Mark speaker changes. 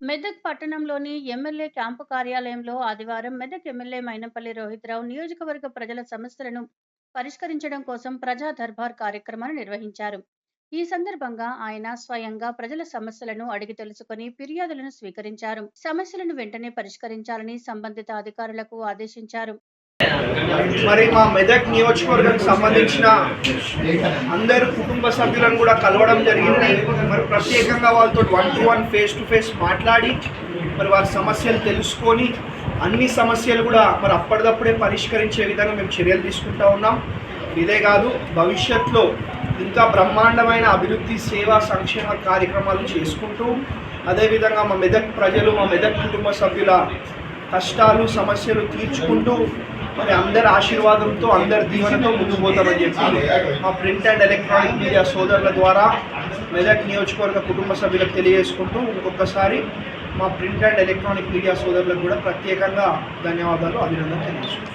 Speaker 1: మెదక్ పట్టణంలోని MLA camp కార్యాలయంలో ఆదివారం మెదక్ ఎమ్మెల్యే మైనంపల్లి రోహిత్రావు నియోజకవర్గ ప్రజల సమస్యలను పరిష్కరించడం కోసం ప్రజా దర్బార్ కార్యక్రమాన్ని నిర్వహించారు. ఈ సందర్భంగా ఆయన స్వయంగా ప్రజల సమస్యలను అడిగి తెలుసుకుని ఫిర్యాదులను స్వీకరించారు. సమస్యలను వెంటనే పరిష్కరించాలని సంబంధిత అధికారులకు ఆదేశించారు.
Speaker 2: మరి మా మెదక్ నియోజకవర్గానికి సంబంధించిన అందరు కుటుంబ సభ్యులను కూడా కలవడం జరిగింది. మరి ప్రత్యేకంగా వాళ్ళతో one to one face to face మాట్లాడి మరి వారి సమస్యలు తెలుసుకొని అన్ని సమస్యలు కూడా మరి అప్పటిదప్పుడే పరిష్కరించే విధంగా మేము చర్యలు తీసుకుంటా ఉన్నాం. ఇదే కాదు భవిష్యత్తులో ఇంకా బ్రహ్మాండమైన అభివృద్ధి సేవా సంక్షేమ కార్యక్రమాలు చేసుకుంటూ అదేవిధంగా మా మెదక్ ప్రజలు మా మెదక్ కుటుంబ సభ్యుల కష్టాలు సమస్యలు తీర్చుకుంటూ మరి అందరి ఆశీర్వాదంతో అందరి దీవెనతో ముందుకు పోతామని చెప్పి మా ప్రింట్ అండ్ ఎలక్ట్రానిక్ మీడియా సోదరుల ద్వారా మెదక్ నియోజకవర్గ కుటుంబ సభ్యులకు తెలియజేసుకుంటూ ఇంకొకసారి మా ప్రింట్ అండ్ ఎలక్ట్రానిక్ మీడియా సోదరులకు కూడా ప్రత్యేకంగా ధన్యవాదాలు అభినందన తెలియజేసుకుంటాం